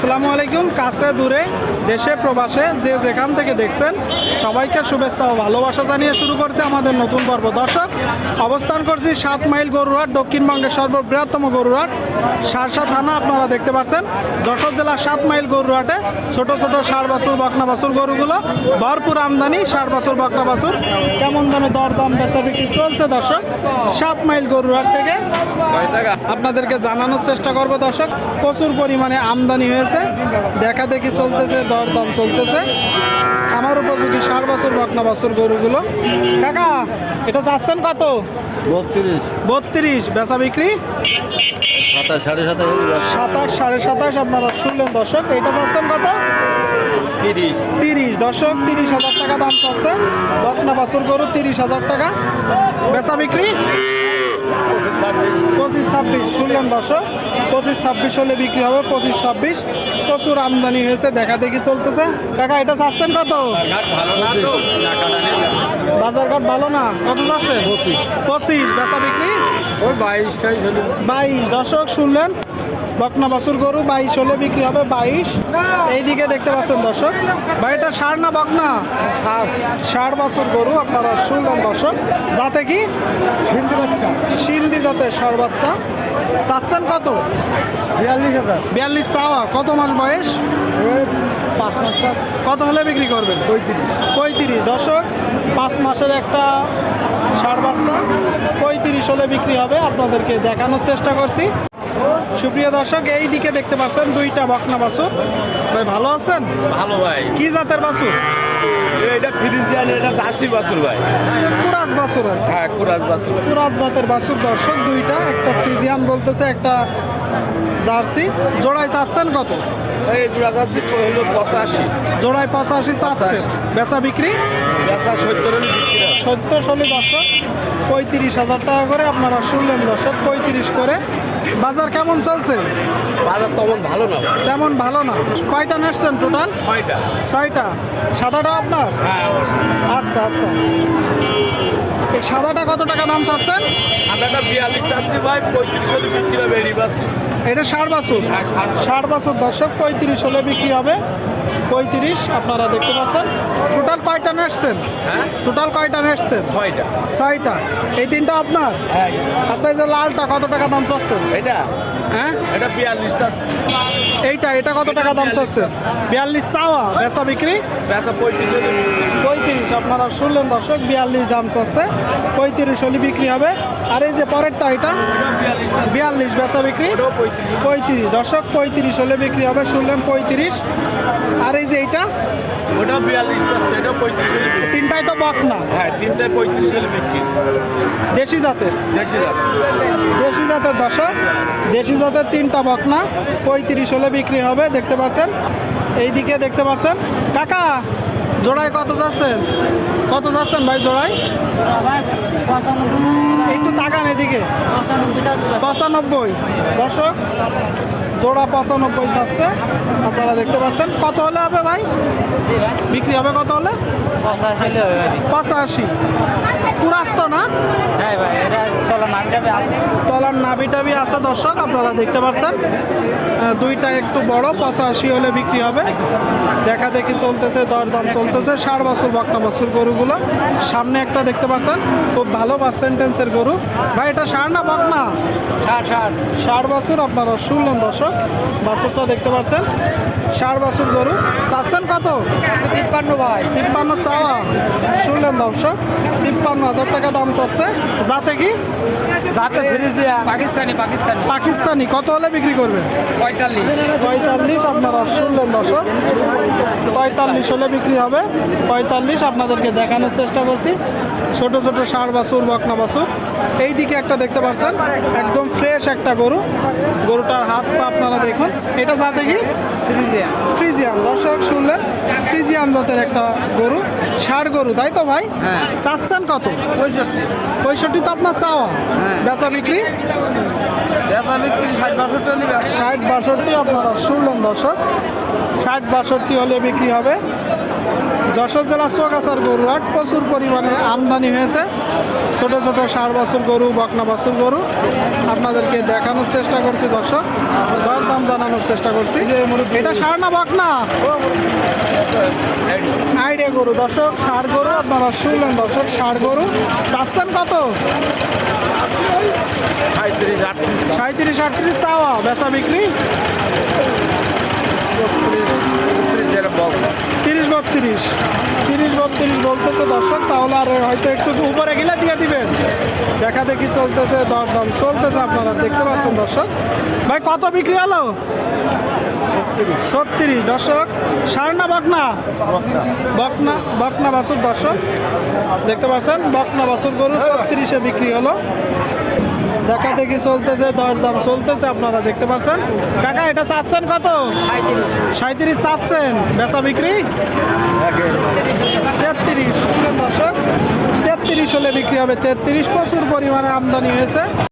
আসসালামু আলাইকুম, কাছে দূরে, দেশে, প্রবাসে, যে যেখান থেকে দেখছেন, সবাইকে শুভেচ্ছা ও ভালোবাসা জানিয়ে শুরু করছে আমাদের নতুন পর্ব। দর্শক, অবস্থান করছি সাত মাইল গরুহাট দক্ষিণবঙ্গের সর্ববৃহত্তম গরুহাট সারসা থানা, আপনারা দেখতে পাচ্ছেন। যশোর জেলার সাত মাইল গরুহাটে ছোট ছোট ষাট বছর, বকনা বছর গরুগুলো, ভরপুর আমদানি ষাট বছর, বকনা বছর, কেমন দামে দর দাম বেচা বিক্রি চলছে দর্শক। সাত মাইল গরুহাট থেকে আপনাদেরকে জানানোর চেষ্টা করব দর্শক, প্রচুর পরিমাণে আমদানি হয়েছে। দেখা দেখি চলতেছে দরদাম চলতেছে। আমার উপযোগী ষাট বছর বকনা বছর গরুগুলো। কাকা এটা চাচ্ছেন কত? বত্রিশ। বত্রিশ বেচা বিক্রি? সাতাশ সাড়ে সাতাশ সাতাশ সাড়ে সাতাশ আপনারা শুনলেন দর্শক এটা চাচ্ছেন কত? তিরিশ। তিরিশ দর্শক তিরিশ হাজার টাকা দাম চাচ্ছে। বকনা বছর গরু তিরিশ হাজার টাকা। বেচা বিক্রি? পঁচিশ ছাব্বিশ শুনলেন দর্শক? পঁচিশ ছাব্বিশ হলে বিক্রি হবে পঁচিশ ছাব্বিশ। প্রচুর আমদানি হয়েছে দেখা দেখি চলতেছে। কাকা এটা চাচ্ছেন কত? বাজার ঘাট ভালো না? কত যাচ্ছে? পঁচিশ। বেচা বিক্রি? ওই বাইশ বাইশ। দর্শক শুনলেন? বকনা বাছুর গরু বাইশ হলে বিক্রি হবে বাইশ। এইদিকে দেখতে পাচ্ছেন দর্শক ভাই এটা ষাট না বকনা? ষাট বছর গরু আপনারা শুনলেন দর্শক। যাতে কি? সিন্ধি বাচ্চা। সিন্ধি জাতে ষাট বাচ্চা। চাচ্ছেন কত? বিয়াল্লিশ হাজার। বিয়াল্লিশ চাওয়া। কত মাস বয়স? পাঁচ মাস কত হলে বিক্রি করবেন? পঁয়ত্রিশ। পঁয়ত্রিশ। দশক পাঁচ মাসের একটা ষাট বাচ্চা। পঁয়ত্রিশ হলে বিক্রি হবে। আপনাদেরকে দেখানোর চেষ্টা করছি। সুপ্রিয় দর্শক এই দিকে দেখতে পাচ্ছেন দুইটা বকনা বাছুর। ভাই ভালো আছেন? ভালো ভাই। কি জাতের বাছুর? এটা ফ্রিজিয়ান এটা জার্সি বাছুর ভাই। কুরাজ বাছুর। হ্যাঁ কুরাজ বাছুর। কুরাজ জাতের বাছুর দর্শক দুইটা একটা ফ্রিজিয়ান বলতেছে একটা জার্সি। জোড়ায় চাচ্ছেন কত? এই জোড়া চাষি হলো পঁচাশি। জোড়ায় পঁচাশি চাচ্ছে। বেচা বিক্রি? বেচা সত্তর বিক্রি ষোলো দর্শক পঁয়ত্রিশ হাজার টাকা করে আপনারা শুনলেন দর্শক পঁয়ত্রিশ করে। বাজার কেমন চলছে? বাজার তেমন ভালো না। তেমন ভালো না। কয়টা নাচছেন টোটাল ছয়টা। ছয়টা। সাদাটা আপনার? হ্যাঁ আচ্ছা আচ্ছা। এই সাদাটা কত টাকা দাম চাচ্ছেন? বিয়াল্লিশ চাষি ভাই পঁয়ত্রিশ হলে বিক্রি হবে এটা ষাট বছর? হ্যাঁ, ষাট বছর। দর্শক পঁয়ত্রিশ হলে বিক্রি হবে। পঁয়ত্রিশ আপনারা দেখতে পাচ্ছেন। টোটাল কয়টা নেসছেন হ্যাঁ? টোটাল কয়টা নেসছেন ছয়টা। ছয়টা। এই তিনটা আপনার? হ্যাঁ। আচ্ছা এই যে লালটা কত টাকা দাম চাচ্ছেন? এটা? হ্যাঁ? এটা বিয়াল্লিশ এইটা এটা কত টাকা দাম চাচ্ছে? বিয়াল্লিশ চাওয়া বেচা বিক্রি? বেচা পঁয়ত্রিশ। পঁয়ত্রিশ আপনারা শুনলেন দর্শক বিয়াল্লিশ দাম চাচ্ছে। পঁয়ত্রিশ হলে বিক্রি হবে। আর এই যে পরেরটা এটা? বিয়াল্লিশ বেচা বিক্রি? পঁয়ত্রিশ। দর্শক পঁয়ত্রিশ হলে বিক্রি হবে শুনলেন পঁয়ত্রিশ। আর এই যে এইটা? ওটাও বিয়াল্লিশ চাষি এটাও পঁয়ত্রিশ তিনটাই তো বক না। হ্যাঁ তিনটায় পঁয়ত্রিশ হলে বিক্রি। দেশি জাতের? দেশি যাবে দেশি জাতের দর্শক দেশি জাতের তিনটা বকনা, পঁয়ত্রিশ হলে বিক্রি হবে, দেখতে পাচ্ছেন? এইদিকে দেখতে পাচ্ছেন। কাকা, জোড়ায় কত যাচ্ছেন? কত যাচ্ছেন ভাই জোড়ায়? একটু তাকান এদিকে। পঁচানব্বই। দর্শক জোড়া পঁচানব্বই যাচ্ছে। আপনারা দেখতে পাচ্ছেন। কত হলে হবে ভাই? বিক্রি হবে কত হলে? পঁচাশি। পুরাস্ত না? তলার নাভি টাভি আছে দর্শক আপনারা দেখতে পাচ্ছেন। দুইটা একটু বড় পঁচাশি হলে বিক্রি হবে। দেখা দেখি চলতেছে দরদাম চলতেছে। ষাট বছর বকনা বছর গরুগুলো। সামনে একটা দেখতে পাচ্ছেন খুব ভালো পার্সেন্টেন্সের গরু। ভাই এটা ষাট না বকনা ষাট বছর আপনারা শুনলেন দর্শক। বছরটা দেখতে পাচ্ছেন। ষাট বছর গরু। চাচ্ছেন কত? তিপ্পান্ন ভাই। তিপ্পান্ন চাওয়া। শুনলেন দর্শক তিপ্পান্ন হাজার টাকা দাম চাচ্ছে। যাতে কি? যাতে পাকিস্তানি পাকিস্তানি। পাকিস্তানি। কত হলে বিক্রি করবেন পঁয়তাল্লিশ। পঁয়তাল্লিশ আপনারা শুনলেন দর্শক। পঁয়তাল্লিশ হলে বিক্রি হবে। পঁয়তাল্লিশ আপনাদেরকে দেখানোর চেষ্টা করছি। ছোট ছোট ষাট বাছুর বকনা বাছুর। এই দিকে একটা দেখতে পাচ্ছেন একদম ফ্রেশ একটা গরু। গরুটার হাত পা আপনারা দেখুন। এটা যাতে কি? ফ্রিজিয়ান। ফ্রিজিয়ান দর্শক শুনলেন? ফ্রিজিয়ান জাতের একটা গরু ষাট গরু তাই তো ভাই? হ্যাঁ। চাচ্ছেন কত? পঁয়ষট্টি। পঁয়ষট্টি তো আপনার চাওয়া। হ্যাঁ। বেচা বিক্রি? ষাট বাষট্টি ষাট বাষট্টি আপনারা শুনলেন দর্শক। ষাট বাষট্টি হলে বিক্রি হবে। যশোর জেলা গরু। গরুহাট প্রচুর পরিমাণে আমদানি হয়েছে। ছোট ছোট ষাট বছর গরু বকনা বছর গরু। আপনাদেরকে দেখানোর চেষ্টা করছি দর্শক। দর দাম জানানোর চেষ্টা করছি। এটা ষাড় না বকনা? আইডিয়া গরু। দর্শক ষাড় গরু আপনারা শুনলেন দর্শক ষাড় গরু। চাচ্ছেন কত? সাঁত্রিশ আটত্রিশ। চাওয়া। বেচা বিক্রি? তিরিশ বত্রিশ। তিরিশ বত্রিশ বলতেছে দর্শক, তাহলে আর হয়তো একটু উপরে গেলে দিয়ে দিবেন। দেখা দেখি চলতেছে, দরদাম চলতেছে আপনারা দেখতে পাচ্ছেন দর্শক। ভাই, কত বিক্রি হলো? ছত্রিশ। দর্শক, সার না বকনা? বকনা বকনা বাসুর দর্শক। দেখতে পাচ্ছেন, বকনা বাসুর গরু ছত্রিশে বিক্রি হলো। দেখা দেখি চলতেছে? দরদাম চলতেছে, আপনারা দেখতে পাচ্ছেন। কাকা, এটা চাচ্ছেন কত? সাঁত্রিশ চাচ্ছেন। বেচা বিক্রি? তেত্রিশ। দর্শক, তেত্রিশ হলে বিক্রি হবে। তেত্রিশ প্রচুর পরিমাণে আমদানি হয়েছে।